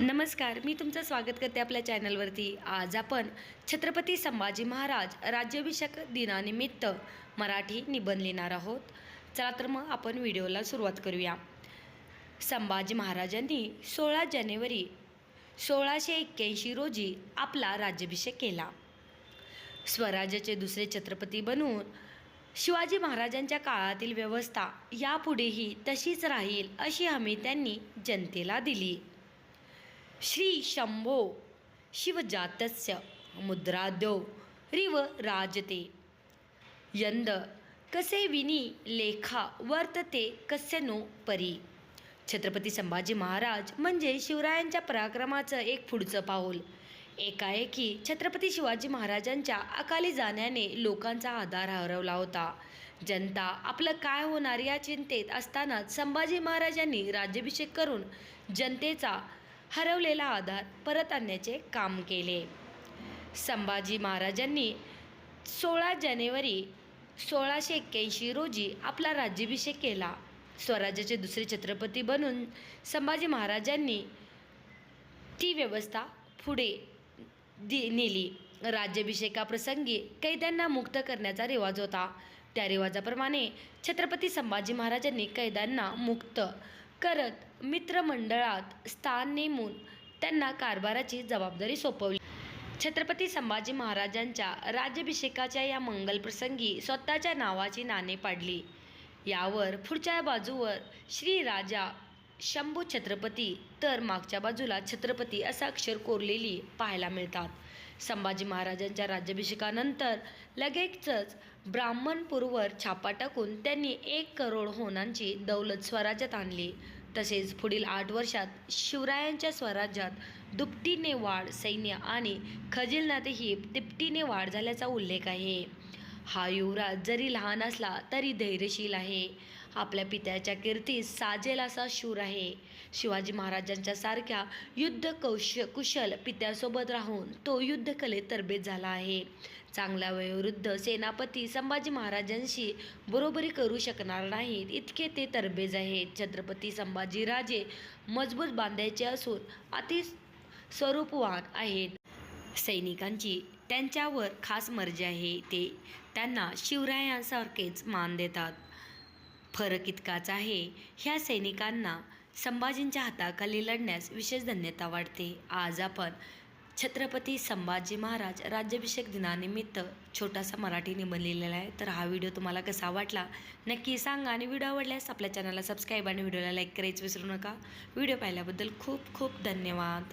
नमस्कार मी तुमचं स्वागत करते आपल्या चॅनलवरती. आज आपण छत्रपती संभाजी महाराज राज्याभिषेक दिनानिमित्त मराठी निबंध लिहिणार आहोत. चला तर मग आपण व्हिडिओला सुरुवात करूया. संभाजी महाराजांनी सोळा जानेवारी सोळाशे एक्क्याऐंशी रोजी आपला राज्याभिषेक केला. स्वराज्याचे दुसरे छत्रपती बनून शिवाजी महाराजांच्या काळातील व्यवस्था यापुढेही तशीच राहील अशी हमी त्यांनी जनतेला दिली. श्री शंभो शिवजातस्य मुद्राद्यो रिव राजते। यंद कसे विनी लेखा वर्तते कस्य नो परी। छत्रपती संभाजी महाराज म्हणजे शिवरायांच्या पराक्रमाचं एक पुढचं पाऊल. एकाएकी छत्रपती शिवाजी महाराजांच्या अकाली जाण्याने लोकांचा आधार हरवला होता. जनता आपलं काय होणार या चिंतेत असतानाच संभाजी महाराजांनी राज्याभिषेक करून जनतेचा हरवलेला आधार परत आणण्याचे काम केले. संभाजी महाराजांनी सोळा जानेवारी सोळाशे एक्क्याऐंशी रोजी आपला राज्याभिषेक केला. स्वराज्याचे दुसरे छत्रपती बनून संभाजी महाराजांनी ती व्यवस्था पुढे दि नेली. राज्याभिषेकाप्रसंगी कैद्यांना मुक्त करण्याचा रिवाज होता. त्या रिवाजाप्रमाणे छत्रपती संभाजी महाराजांनी कैद्यांना मुक्त करत मित्रमंडळात स्थान नेमून त्यांना कारभाराची जबाबदारी सोपवली. छत्रपती संभाजी महाराजांच्या राज्याभिषेकाच्या या मंगलप्रसंगी स्वतःच्या नावाची नाणे पाडली. यावर पुढच्या बाजूवर श्री राजा शंभू छत्रपती तर मागच्या बाजूला छत्रपती असं अक्षर कोरलेली पाहायला मिळतात. संभाजी महाराजांच्या राज्याभिषेकानंतर लगेचच ब्राह्मणपूरवर छापा टाकून त्यांनी एक करोड होनांची दौलत स्वराज्यात आणली. तसेच पुढील आठ वर्षात शिवरायांच्या स्वराज्यात दुपटीने वाढ सैन्य आणि खजिलनातही तिपटीने वाढ झाल्याचा उल्लेख आहे. हा युवराज जरी लहान असला तरी धैर्यशील आहे. आपल्या पित्याच्या कीर्तीस साजेल असा शूर आहे. शिवाजी महाराजांच्या सारख्या युद्ध कौश कुशल पित्यासोबत राहून तो युद्धकलेत तरबेज झाला आहे. चांगला वयोवृद्ध सेनापती संभाजी महाराजांशी बरोबरी करू शकणार नाहीत इतके ते तरबेज आहेत. छत्रपती संभाजीराजे मजबूत बांधायचे असून अति स्वरूपवान आहेत. सैनिकांची त्यांच्यावर खास मर्जी आहे ते त्यांना शिवरायांसारखेच मान देतात. फरक इतकाच आहे. ह्या सैनिकांना संभाजींच्या हाताखाली लढण्यास विशेष धन्यता वाटते. आज आपण छत्रपती संभाजी महाराज राज्याभिषेक दिनानिमित्त छोटासा मराठी निबंध लिहिलेला आहे. तर हा व्हिडिओ तुम्हाला कसा वाटला नक्की सांगा आणि व्हिडिओ आवडल्यास आपल्या चॅनलला सबस्क्राईब आणि व्हिडिओला लाईक करायचं विसरू नका. व्हिडिओ पाहिल्याबद्दल खूप खूप धन्यवाद.